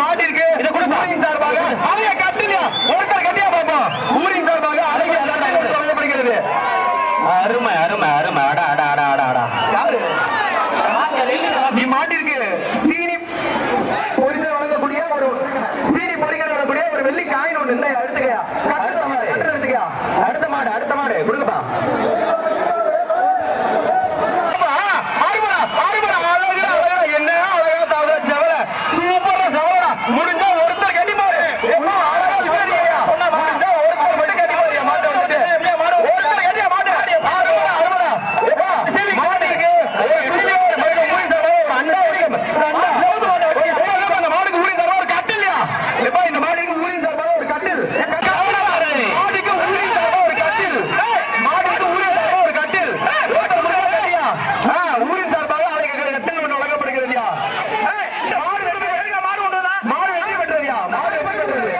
இம்மாட்டிற்கு ஊரின் சார்பாக அவைய கட்டியா ஒருத்தர் கட்டியா பாப்போம் ஊரின் சார்பாக அழகிய சட்டை வழங்கப்படுகிறது அருமை அருமை அருமை அடா அடா அடா அடா அடா யாரு இம்மாட்டிற்கு சீனி பொரிச்சு வழங்கக்கூடிய ஒரு சீனி பொரிக்கிற வரக்கூடிய ஒரு வெள்ளி காயின் ஒண்ணு இந்த எடுத்துக்கயா அடுத்த மாடு எடுத்துக்கயா அடுத்த மாடு அடுத்த மாடு கொடுங்கப்பா அப்பா, ஆறுமடா, ஆறுமடா, அழகுடா, அழகுடா, என்ன அழகா தாவுதா, செவல, சூப்பரா செவலடா. முடிஞ்சா ஒருத்தர் கட்டி பாரு. எப்பா, அழகா விசாரிக்கையா. முடிஞ்சா ஒருத்தர் மட்டும் கட்டி பாருயா, மாட்டை விட்டுட்டு. ஒருத்தர் கட்டியா, மாட்டை. ஆறுமடா, ஆறுமடா. எப்பா, மாடு இருக்கு. ஒரு சிறிய ஒரு மனிதன் ஊறி சாப்பிட ஒரு அண்டா இருக்கு. ஒரு அண்டா. ஒரு சிறிய அந்த மாடுக்கு ஊறி சாப்பிட ஒரு கட்டில்யா. எப்பா, இந்த மாடுக்கு ஊறி சாப்பிட ஒரு கட்டில். மாடுக்கு ஊறி சாப்பிட ஒரு கட்டில். மாடுக்கு ஊறி சாப்பிட ஒரு கட்டில். ஒருத்தர் மட்டும் கட்டியா. ஆ, ஊரின் சார்பாக அழைக்க கட்டில் ஒன்று வழங்கப்படுகிறதுயா. ஏய், இந்த மாடு வெற்றி பெற்றது. மாடு ஒன்று தான். மாடு வெற்றி பெற்றதுயா. மாடு வெற்றி பெற்றது.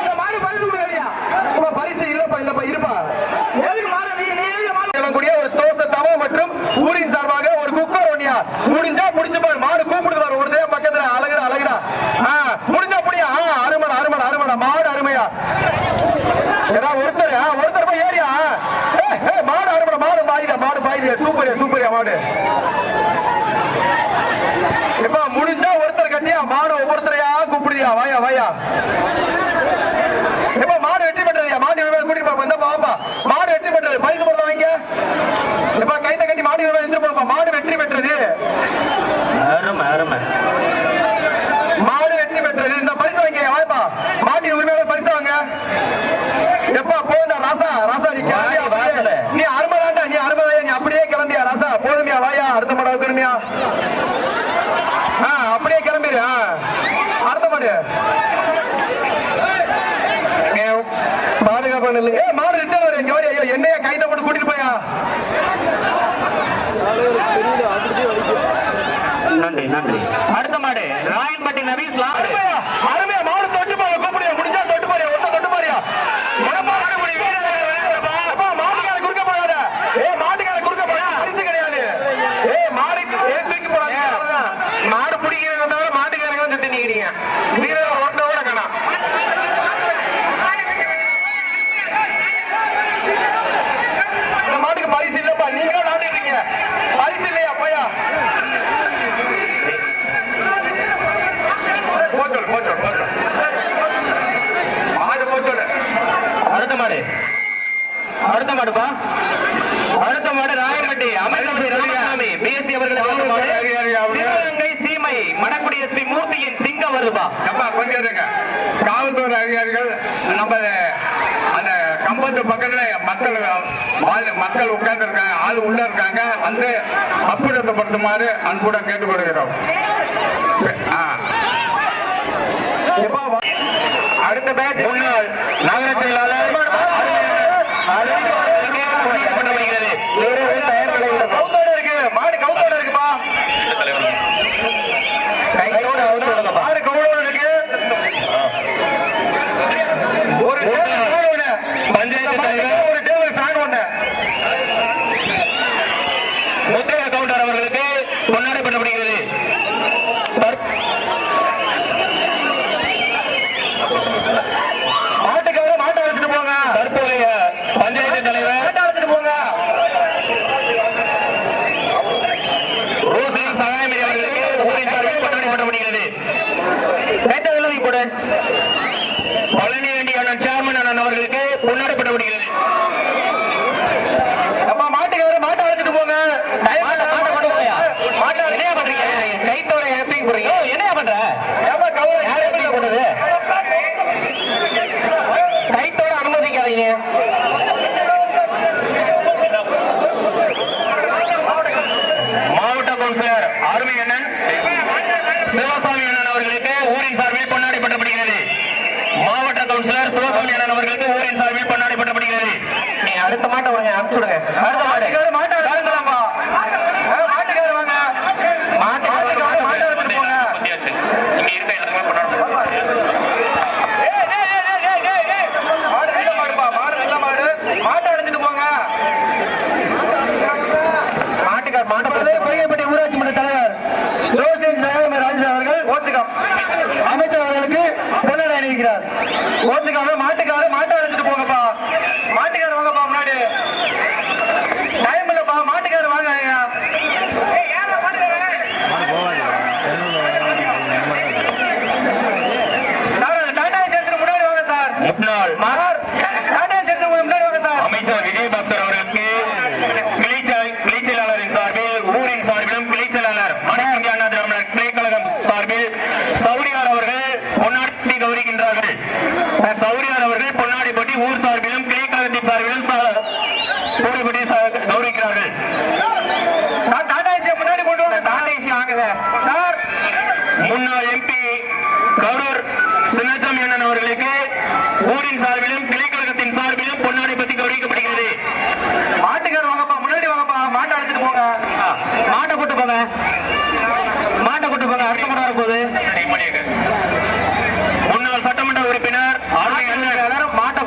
இந்த மாடு பரிசு கொடுக்குறதுயா. உங்க பரிசு இல்லப்பா இல்லப்பா இருப்பா எதுக்கு மாடு நீ நீ எதுக்கு மாடு வழங்கக்கூடிய ஒரு தோசை தவா மற்றும் ஊரின் சார்பாக ஒரு குக்கர் ஒன்னியா முடிஞ்சா முடிச்சு பாரு. மாடு கூப்பிடுது பாரு. ஒரு தேவ பக்கத்துல. அழகுடா அழகுடா. முடிஞ்சா புடியா? ஆ அருமடா அருமடா அருமடா. மாடு அருமையா. ஏடா ஒருத்தர் ஒருத்தர் போய் ஏரியா மாடு அருமடா மாடு பாயுதா மாடு பாயுதியா சூப்பரியா சூப்பரியா மாடு. இப்ப முடிஞ்சா ஒருத்தர் கட்டியா? மாடு ஒவ்வொருத்தரையா கூப்பிடுதியா? வாயா வாயா. இப்ப மாடு வெற்றி பெற்றதுயா மாடு கூட்டிட்டு பாப்பா இந்த பாப்பா மாடு வெற்றி பெற்றது பரிசு கொடுத்தா வாங்க இப்ப கைத்த மாடு விவரம் இருந்து பாப்பா மாடு வெற்றி பெற்றது. மாடு வெற்றி பெற்றது. இந்த பரிசு வாங்க வாய்ப்பா. மாட்டின் உரிமையாளர் பரிசு வாங்க. எப்பா போதா ராசா ராசா நீ கிளம்பியா வாடி, வாசல. நீ அருமதாண்டா நீ அருமதாயா நீ அப்படியே கிளம்பியா ராசா போதுமியா வாயா அடுத்த மாடு வைக்கணுமியா ஆ அப்படியே கிளம்பிடு ஆ அடுத்த மாடு ஏ, பாதுகாப்பு நில்லு. ஏ மாடு ரிட்டர்ன் வரும் இங்க வரையா என்னையா கைத்த போட்டு கூட்டிட்டு போயா நன்றி நன்றி அடுத்த மாடு ராயன்பட்டி நவீஸ் லாடு அருமையா, அருமையா, மாடு தொட்டு பாரு, கூப்பிடுயா, முடிஞ்சா தொட்டு பாருயா, ஒருத்தன் தொட்டு பாருயா. மனப்பாறை முடி, வீரர் வீரர் அப்பா, மாட்டுக்கார குறுக்க போகாத. ஏ மாட்டுக்கார குறுக்க போகாத, பரிசு கிடையாது. ஏய், மாடு, ஏய், தூக்கி போடாதீங்க, மாடு பிடிக்கிறத மாட்டுக்காரங்க தான் நிக்கிறீங்க. வீரர் ஒருத்தன் கூட காணோம். மாட்டுக்கு பரிசு இல்லப்பா நீங்க நாட்டு இருக்கீங்க பரிசு இல்லையா போயா போச்சோடு போச்சோடு போச்சோடு மாடு போச்சோடு அடுத்த மாடு. அடுத்த மாடுப்பா அடுத்த மாடு ராயன்பட்டி அமர்நாபுரி ராமசாமி பேசி அவர்கள் சீமை மணக்குடி எஸ்பி மூர்த்தியின் சிங்கம் வருதுப்பா. அப்பா கொஞ்சம் இருங்க. காவல்துறை அதிகாரிகள் நம்ம அந்த கம்பத்து பக்கத்துல மக்கள் மக்கள் உட்கார்ந்து இருக்காங்க ஆள் உள்ள இருக்காங்க. வந்து அப்புறப்படுத்துமாறு அன்புடன் கேட்டுக்கொள்கிறோம். அடுத்த பேட்ச். நகர செயலாளர் கொண்டாடப்படுகிறது கவுத்தோட இருக்கு மாடு கவுத்தோட இருக்குப்பா கையோட அவுத்து விடுங்கப்பா மாடு கவுத்தோட இருக்கு ஒரு டேபிள் ஃபேன் ஒண்ணு பஞ்சாயத்து தலைவர் ஒரு டேபிள் ஃபேன் ஒண்ணு முத்தையா கவுண்டர் அவர்களுக்கு கொண்டாட பண்ணப்படுகிறது தற்- மாட்டுக்கார மாட்டை அழைச்சிட்டு போங்க தற்போதைய பஞ்சாயத்து தலைவர் மாட்டை அழைச்சிட்டு போங்க ரோசலின் சகாயமணி அவர்களுக்கு ஊரின் சார்பில் கொண்டாட பண்ணப்படுகிறது கைத்த விலகி போடு பழனி வேண்டி அண்ணன் சேர்மன் அண்ணன் அவர்களுக்கு கொண்டாடப்படப்படுகிறது அப்பா மாட்டுக்கார மாட்டை அழைச்சிட்டு போங்க மாட்டை மாட்டை கொண்டு போயா மாட்டை என்னையா பண்றீங்க கைத்தோட எப்படி போறீங்க என்னையா பண்ற? கைத்தோட அனுமதிக்காதீங்க. மாவட்ட கவுன்சிலர் அருமை அண்ணன் சிவசாமி அண்ணன் அவர்களுக்கு ஊரின் சார்பில் கொண்டாடப்படப்படுகிறது மாவட்ட கவுன்சிலர் சிவசாமி அண்ணன் அவர்களுக்கு ஊரின் சார்பில் கொண்டாடப்படப்படுகிறது நீ அடுத்த மாட்டை அனுப்பிச்சுடுங்க அடுத்த மாட்டு தலைவர். ஊராட்சி மன்ற தலைவர். ரோஸ்லின் சகாமி வாங்க. முன்னாடி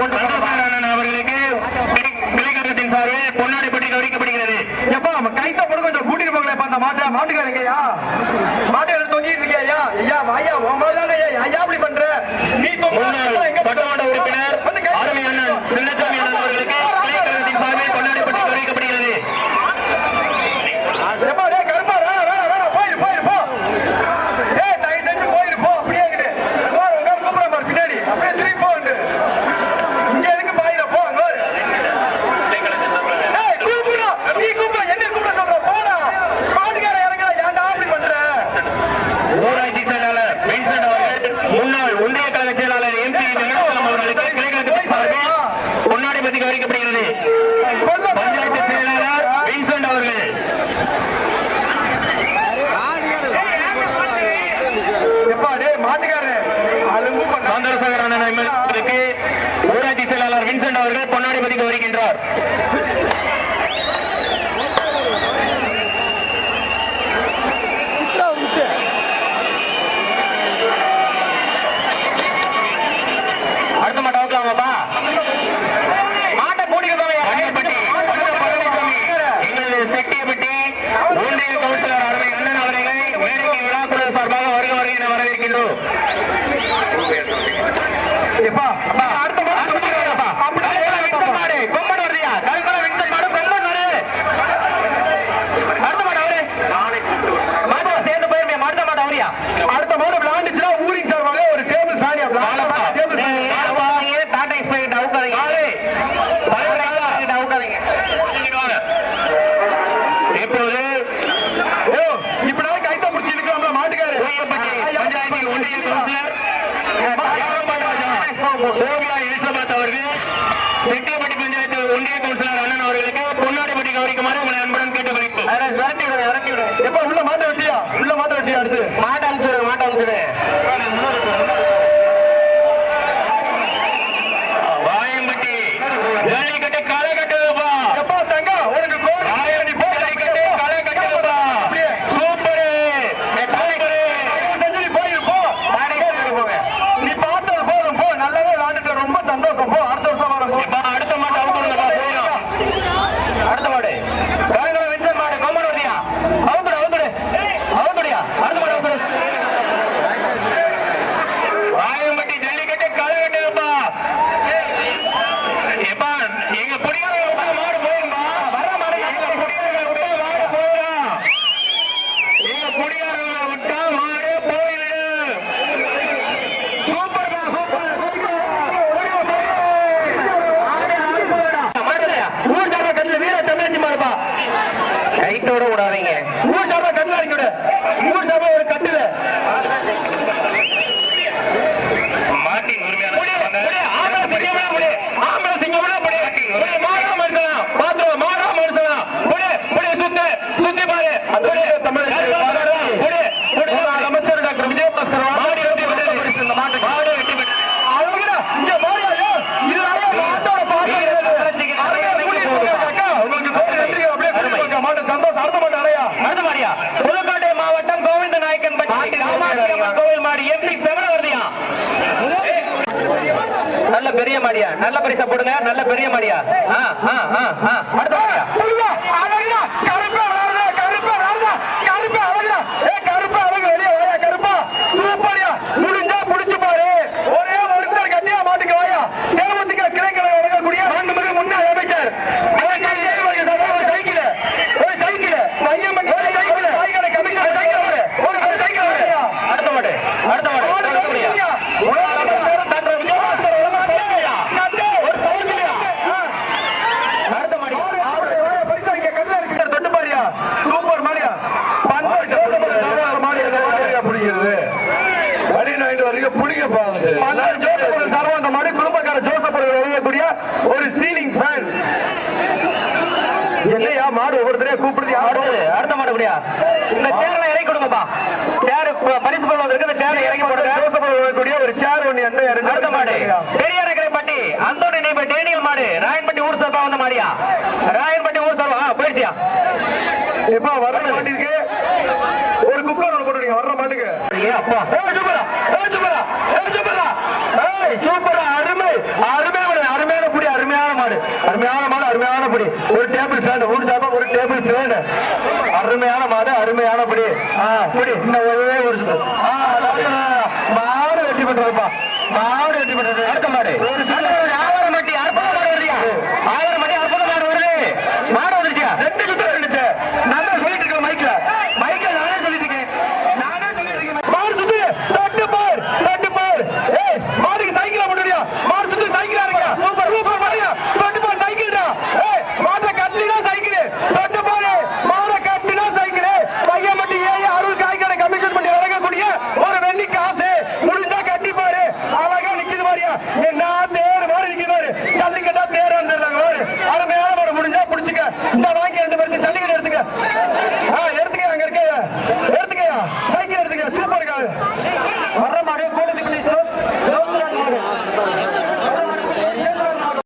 அவர்களுக்கு விளையாட்டின் சார்பில் பொன்னாடி பட்டி கவனிக்கப்படுகிறது எப்பா கைத்த போட கொஞ்சம் கூட்டிட்டு போங்களேப்பா அந்த மாட்டை? மாட்டை எடுத்து தொங்கிட்டு இருக்கியா? ஐயா ஐயா வாயா உன் மாதிரி ஐயா ஐயா அப்படி பண்ற? நீ தொங்க சட்டமன்ற உறுப்பினர் அவர்களுக்கு கிழக்கு சார்பில் முன்னாடி பதிக்க வைக்கப்படுகிறது பஞ்சாயத்து செயலாளர் வின்சென்ட் அவர்கள். ஊராட்சி செயலாளர் வின்சென்ட் அவர்கள் பொன்னாடி பதிக்க வருகின்றார் லைட்டோட விடாதீங்க. மூணு சாப்பா கண்ணு வரைக்கும் மூணு சாப்பா ஒரு கட்டுல. மாட்டின் உரிமையான ஆம்பளை சிங்கம்னா முடியாது ஆம்பளை சிங்கம்னா முடியாது மாடா. மனுஷனா பாத்துருவோம் மாடா மனுஷனா. சுத்தி பாரு. நல்ல பரிசா போடுங்க. நல்ல பெரிய மாடியா. அடுத்த மாடியா? அழகா என்னையா மாடு ஒவ்வொருத்தரையா கூப்பிடுறியா அடுத்தது அடுத்த மாடு அப்படியா? இந்த சேர்ல இறக்கி கொடுங்கப்பா. சேர் பரிசு போடுவதற்கு இந்த சேர்ல இறக்கி போடுங்க எழுதக்கூடிய ஒரு சேர் ஒண்ணு எந்த அடுத்த மாடு பெரிய நகரைப்பட்டி அந்தோணி நீ டேனியல் மாடு ராயன்பட்டி ஊர் சார்பா வந்த மாடியா? ராயன்பட்டி ஊர் சார்பா? போயிடுச்சியா? இப்ப வர்ற மாட்டிற்கு ஒரு குக்கர் ஒண்ணு போட்டுருங்க வர்ற மாட்டுக்கு. அப்பா. சூப்பரா. சூப்பரா. சூப்பரா. சூப்பரா அருமை அருமை மாடு அருமையான புடி அருமையான மாடு அருமையான மாடு அருமையான படி ஒரு டேபிள் ஃபேன் ஊர் சாப்பா ஒரு டேபிள் ஃபேன் அருமையான மாடு அருமையான புடி. படி. புடி ஒரே ஒரு மாடு வெட்டி பண்றதுப்பா மாடு வெட்டி பண்றது அடுத்த மாடு. ஒரு சாப்பாடு